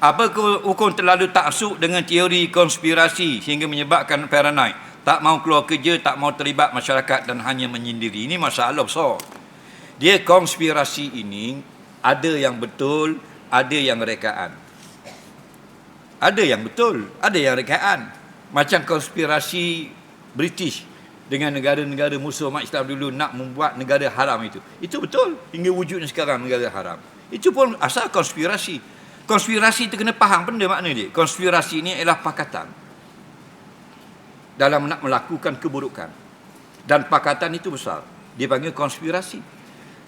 Apa hukum terlalu taksub dengan teori konspirasi sehingga menyebabkan paranoid? Tak mau keluar kerja, tak mau terlibat masyarakat dan hanya menyendiri. Ini masalah besar. Dia konspirasi ini ada yang betul, ada yang rekaan. Ada yang betul, ada yang rekaan. Macam konspirasi British dengan negara-negara musuh umat Islam dulu nak membuat negara haram itu. Itu betul hingga wujudnya sekarang negara haram. Itu pun asal konspirasi. Konspirasi itu kena faham benda makna dia. Konspirasi ini ialah pakatan dalam nak melakukan keburukan. Dan pakatan itu besar. Dia panggil konspirasi.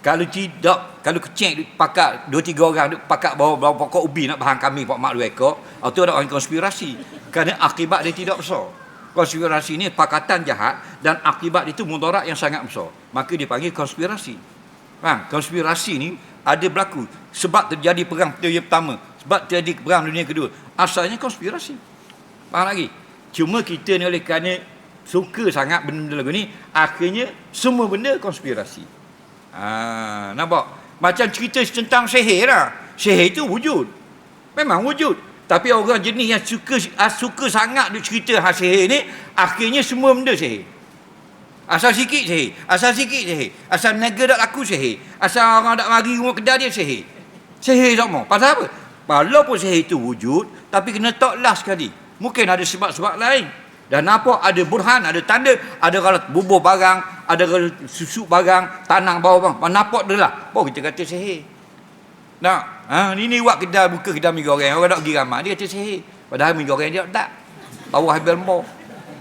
Kalau tidak, kalau kecil pakat dua tiga orang duk pakat bawa bawa pokok ubi nak bahan kami pak mak dua ekor, itu ada orang konspirasi. Kerana akibat dia tidak besar. Konspirasi ini pakatan jahat dan akibat itu mudarat yang sangat besar. Maka dia konspirasi. Faham? Konspirasi ni ada berlaku sebab terjadi perang dunia pertama, sebab terjadi perang dunia kedua. Asalnya konspirasi. Faham lagi? Cuma kita ni oleh kerana suka sangat benda-benda lagu ni, akhirnya semua benda konspirasi. Ha, nampak? Macam cerita tentang sihir lah. Sihir itu wujud. Memang wujud. Tapi orang jenis yang suka suka sangat duk cerita hal sihir ni, akhirnya semua benda sihir. Asal sikit sihir. Asal sikit sihir. Asal negara tak laku sihir. Asal orang tak mari rumah kedai dia sihir. Sihir tak mau. Pasal apa? Walaupun sihir itu wujud, tapi kena toklah sekali. Mungkin ada sebab-sebab lain. Dan apa? Ada burhan, ada tanda. Ada kalau bubuh barang, ada susuk barang, tanang bawah bang. Nampak dia lah. Baru kita kata sihir. Nak? Ha, ni ni buat kedai, buka kedai mi goreng. Orang nak pergi ramai, dia kata sihir. Padahal mi goreng dia tak. Bawah habis lembau.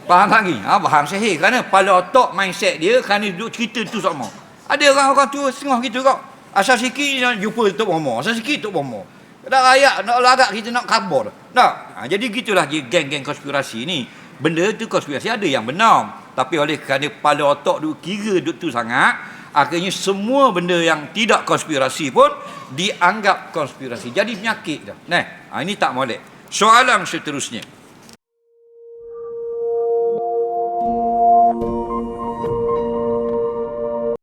Faham lagi? Ha, faham sihir. Kerana pada otak mindset dia, kerana duduk cerita tu sama. Ada orang-orang tu setengah gitu kau. Asal sikit jumpa Tok Momo. Asal sikit Tok Momo. Nak rayak, nak larak kita nak kabur. Tak? Ha, jadi gitulah geng-geng konspirasi ni. Benda tu konspirasi ada yang benar. Tapi oleh kerana kepala otak duk kira duk tu sangat, akhirnya semua benda yang tidak konspirasi pun dianggap konspirasi. Jadi penyakit dah. Nah, ha, ini tak molek. Soalan seterusnya.